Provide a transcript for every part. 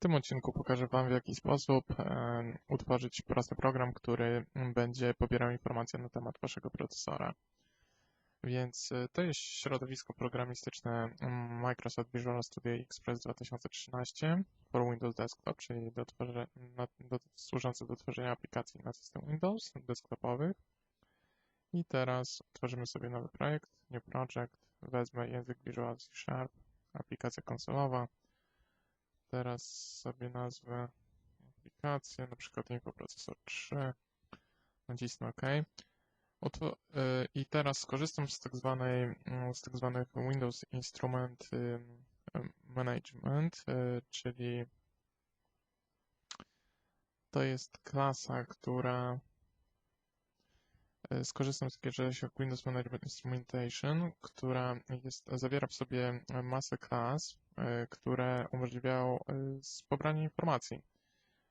tym odcinku pokażę Wam, w jaki sposób e, utworzyć prosty program, który będzie pobierał informacje na temat Waszego procesora. Więc e, to jest środowisko programistyczne mm, Microsoft Visual Studio Express 2013 for Windows Desktop, czyli do na, do, służące do tworzenia aplikacji na system Windows desktopowych. I teraz tworzymy sobie nowy projekt, New Project, wezmę język Visual C Sharp, aplikacja konsolowa, Teraz sobie nazwę aplikację, na przykład infoprocesor 3. Nacisnę OK. Oto, y, I teraz skorzystam z tak, zwanej, mm, z tak zwanych Windows Instrument y, Management, y, czyli to jest klasa, która skorzystam z czegoś jak Windows Management Instrumentation, która jest, zawiera w sobie masę klas, które umożliwiają e, pobranie informacji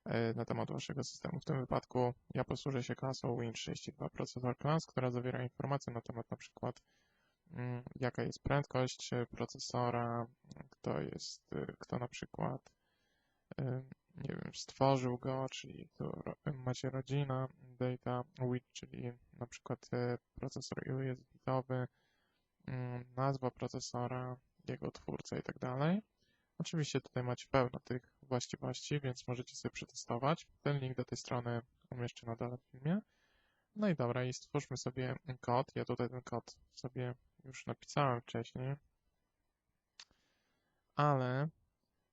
e, na temat waszego systemu. W tym wypadku ja posłużę się klasą Win32 Processor Class, która zawiera informacje na temat na przykład mm, jaka jest prędkość procesora, kto jest, kto na przykład nie wiem, stworzył go, czyli tu macie rodzina, data with, czyli na przykład procesor USB-owy, mm, nazwa procesora, jego twórcę i tak dalej. Oczywiście tutaj macie pełno tych właściwości, więc możecie sobie przetestować. Ten link do tej strony umieszczę na dole w filmie. No i dobra, i stwórzmy sobie kod. Ja tutaj ten kod sobie już napisałem wcześniej. Ale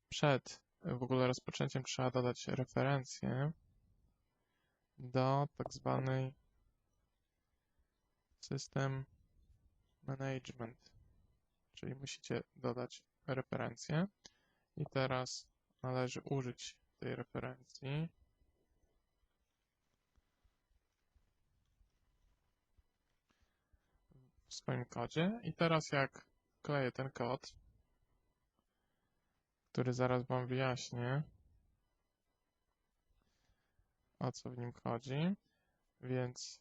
przed w ogóle rozpoczęciem trzeba dodać referencję do tak zwanej system management czyli musicie dodać referencję. I teraz należy użyć tej referencji. w swoim kodzie. I teraz jak kleję ten kod, który zaraz Wam wyjaśnię, o co w nim chodzi, więc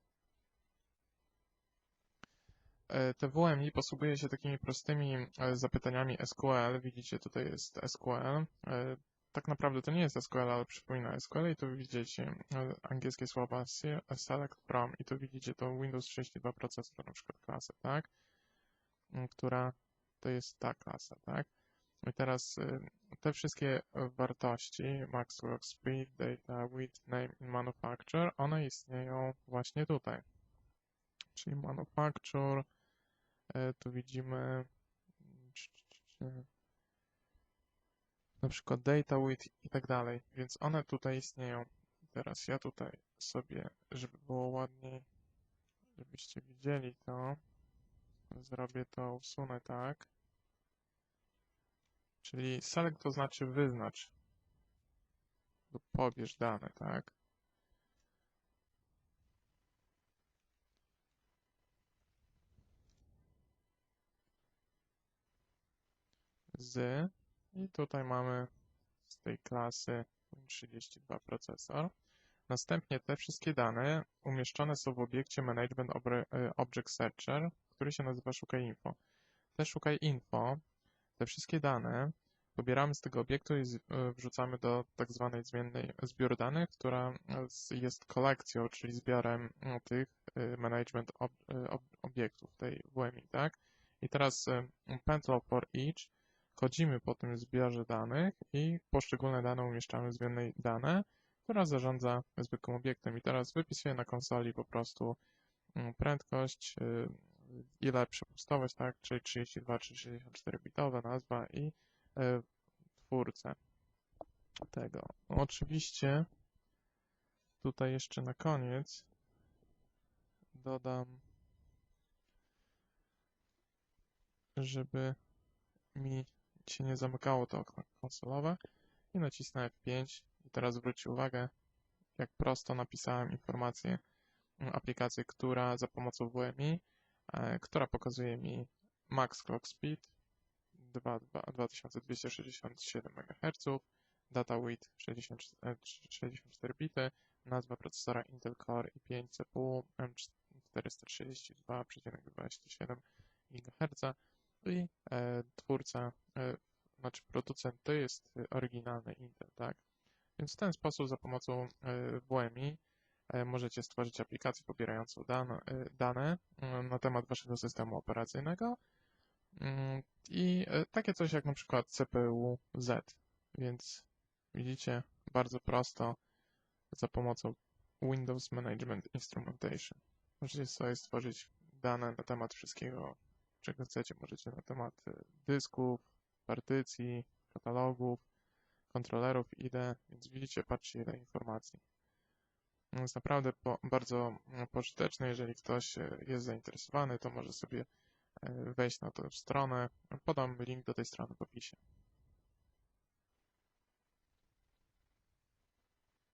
TWMI posługuje się takimi prostymi e, zapytaniami SQL. Widzicie, tutaj jest SQL. E, tak naprawdę to nie jest SQL, ale przypomina SQL i tu widzicie angielskie słowa select from i tu widzicie to Windows 32 procesor, na przykład klasę, tak? Która to jest ta klasa, tak? I teraz te wszystkie wartości, max clock speed, data, width, name i manufacture, one istnieją właśnie tutaj. Czyli manufacture, E, tu widzimy na przykład data width i tak dalej, więc one tutaj istnieją. Teraz ja tutaj sobie, żeby było ładniej, żebyście widzieli to, zrobię to, usunę tak. Czyli select to znaczy wyznacz lub pobierz dane, tak? Z i tutaj mamy z tej klasy 32 procesor. Następnie te wszystkie dane umieszczone są w obiekcie Management e, Object Searcher, który się nazywa szukaj-info. Te szukaj-info, te wszystkie dane pobieramy z tego obiektu i e, wrzucamy do tak zwanej zmiennej zbiór danych, która jest kolekcją, czyli zbiorem no, tych e, management obiektów tej WMI, tak? I teraz pętlą for each Chodzimy po tym zbiorze danych i poszczególne dane umieszczamy w zmiennej dane, która zarządza zwykłym obiektem. I teraz wypisuję na konsoli po prostu mm, prędkość, y, ile przepustowość, tak, czyli 32 czy 64 bitowa nazwa i y, twórcę tego. Oczywiście tutaj jeszcze na koniec dodam, żeby mi się nie zamykało to okno konsolowe. I nacisnę F5 i teraz zwróćcie uwagę, jak prosto napisałem informację mm, aplikacji, która za pomocą WMI, e, która pokazuje mi max clock speed 2267 MHz, data width 64 bity, nazwa procesora Intel Core i5 CPU M432,27 GHz i e, twórca e, znaczy producent to jest oryginalny Intel, tak? Więc w ten sposób za pomocą y, WMI y, możecie stworzyć aplikację pobierającą dane, y, dane y, na temat waszego systemu operacyjnego Mm, i y, takie coś jak na przykład CPU Z. Więc widzicie, bardzo prosto za pomocą Windows Management Instrumentation. Możecie sobie stworzyć dane na temat wszystkiego, czego chcecie. Możecie na temat y, dysków, partycji, katalogów, kontrolerów, IDE, więc widzicie, patrzcie ile informacji. Jest naprawdę po, bardzo mm, pożyteczne, jeżeli ktoś y, jest zainteresowany, to może sobie y, wejść na tę stronę. Podam link do tej strony w opisie.